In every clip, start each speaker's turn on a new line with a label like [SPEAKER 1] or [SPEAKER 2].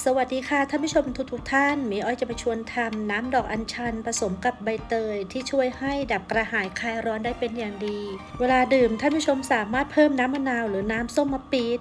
[SPEAKER 1] สวัสดีค่ะท่านผู้ชมทุกทุกๆท่านมีอ้อยจะมาชวนทำน้ำดอกอัญชันผสมกับใบเตย ที่ช่วยให้ดับกระหายคลายร้อนได้เป็นอย่างดี เวลาดื่มท่านผู้ชมสามารถเพิ่มน้ำมะนาวหรือน้ำส้มมะปี๊ด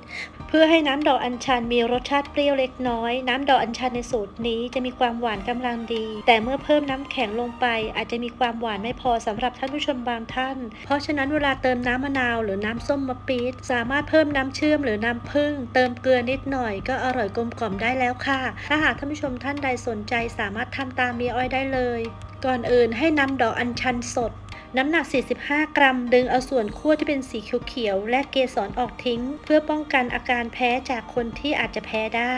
[SPEAKER 1] เพื่อให้น้ำดอกอัญชันมีรสชาติเปรี้ยวเล็กน้อย น้ำดอกอัญชันในสูตรนี้จะมีความหวานกำลังดี แต่เมื่อเพิ่มน้ำแข็งลงไป อาจจะมีความหวานไม่พอสำหรับท่านผู้ชมบางท่าน เพราะฉะนั้นเวลาเติมน้ำมะนาวหรือน้ำส้มมะปี๊ดสามารถเพิ่มน้ำเชื่อมหรือน้ำผึ้งเติมเกลือนิดหน่อยก็อร่อยกลมกล่อมได้แล้วค่ะ ถ้าหากท่านผู้ชมท่านใดสนใจสามารถทำตามมีอ้อยได้เลย ก่อนอื่นให้นำดอกอัญชันสดน้ำหนัก 45 กรัม ดึงเอาส่วนขั้วที่เป็นสีเขียวๆ และเกสรออกทิ้ง เพื่อป้องกันอาการแพ้จากคนที่อาจจะแพ้ได้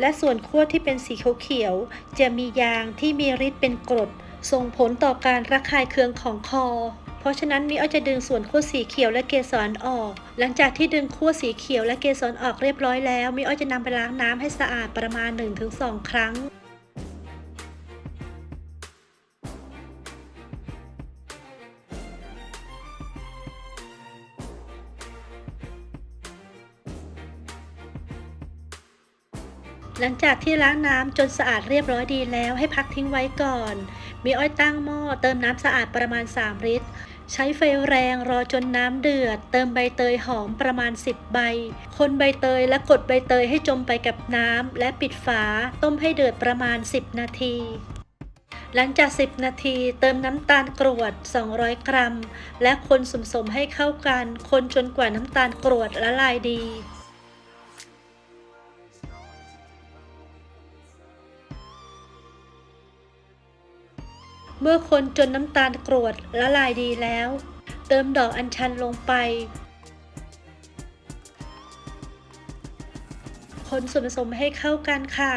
[SPEAKER 1] และส่วนขั้วที่เป็นสีเขียวๆ จะมียางที่มีฤทธิ์เป็นกรด ส่งผลต่อการระคายเคืองของคอ เพราะฉะนั้นมีอ้อยจะดึงส่วนขั้วสีเขียวและเกสรออก หลังจากที่ดึงขั้วสีเขียวและเกสรออกเรียบร้อยแล้วมีอ้อยจะนำไปล้างน้ำให้สะอาดประมาณ 1-2 ครั้งหลังจากที่ล้างน้ำจนสะอาดเรียบร้อยดีแล้วให้พักทิ้งไว้ก่อน มีอ้อยตั้งหม้อเติมน้ำสะอาดประมาณ 3 ลิตร ใช้ไฟแรงรอจนน้ำเดือด เติมใบเตยหอมประมาณ 10 ใบ คนใบเตยและกดใบเตยให้จมไปกับน้ำและปิดฝาต้มให้เดือดประมาณ 10 นาที หลังจาก 10 นาทีเติมน้ำตาลกรวด 200 กรัม และคนสมสมให้เข้ากัน คนจนกว่าน้ำตาลกรวดละลายดี เมื่อคนจนน้ำตาลกรวดละลายดีแล้ว เติมดอกอัญชันลงไป คนส่วนผสมให้เข้ากันค่ะ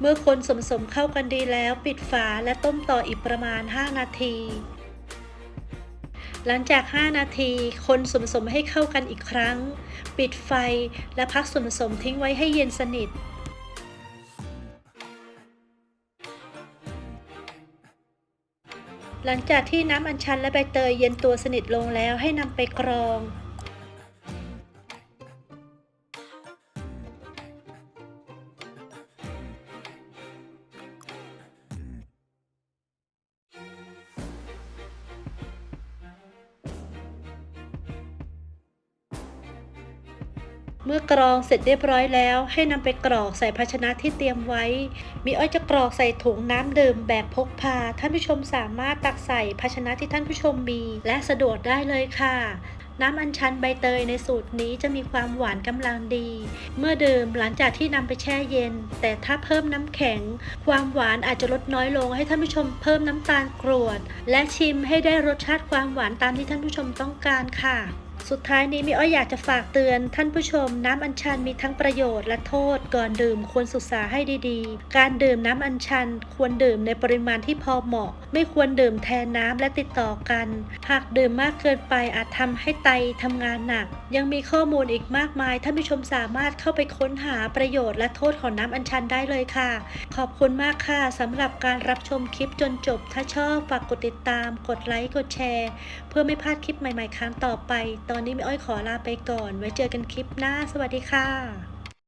[SPEAKER 1] เมื่อคนสมสมเข้ากันดีแล้ว ปิดฝาและต้มต่ออีกประมาณ 5 นาที หลังจาก 5 นาที คนส่วนผสมให้เข้ากันอีกครั้ง ปิดไฟและพักส่วนผสมทิ้งไว้ให้เย็นสนิท หลังจากที่น้ำอัญชันและใบเตยเย็นตัวสนิทลงแล้วให้นำไปกรอง เมื่อกรองเสร็จเรียบร้อยแล้ว ให้นำไปกรอกใส่ภาชนะที่เตรียมไว้ มีอ้อยจะกรอกใส่ถุงน้ำดื่มแบบพกพา ท่านผู้ชมสามารถตักใส่ภาชนะที่ท่านผู้ชมมี และสะดวกได้เลยค่ะน้ำอัญชันใบเตยในสูตรนี้จะมีความหวานกำลังดี เมื่อดื่มหลังจากที่นำไปแช่เย็น แต่ถ้าเพิ่มน้ำแข็ง ความหวานอาจจะลดน้อยลง ให้ท่านผู้ชมเพิ่มน้ำตาลกรวด และชิมให้ได้รสชาติความหวานตามที่ท่านผู้ชมต้องการค่ะ สุดท้ายนี้มีอ้อยอยากจะฝากเตือน ท่านผู้ชมน้ำอัญชันมีทั้งประโยชน์และโทษก่อนดื่มควรศึกษาให้ดีๆ การดื่มน้ำอัญชันควรดื่มในปริมาณที่พอเหมาะ ไม่ควรดื่มแทนน้ำและติดต่อกัน หากดื่มมากเกินไปอาจทำให้ไตทำงานหนัก ยังมีข้อมูลอีกมากมาย ท่านผู้ชมสามารถเข้าไปค้นหาประโยชน์และโทษของน้ำอัญชันได้เลยค่ะ ขอบคุณมากค่ะสำหรับการรับชมคลิปจนจบ ถ้าชอบฝากกดติดตาม กดไลค์กดแชร์ เพื่อไม่พลาดคลิปใหม่ ๆ ครั้งต่อไปตอนนี้ไม่อ้อยขอลาไปก่อน ไว้เจอกันคลิปหน้า สวัสดีค่ะ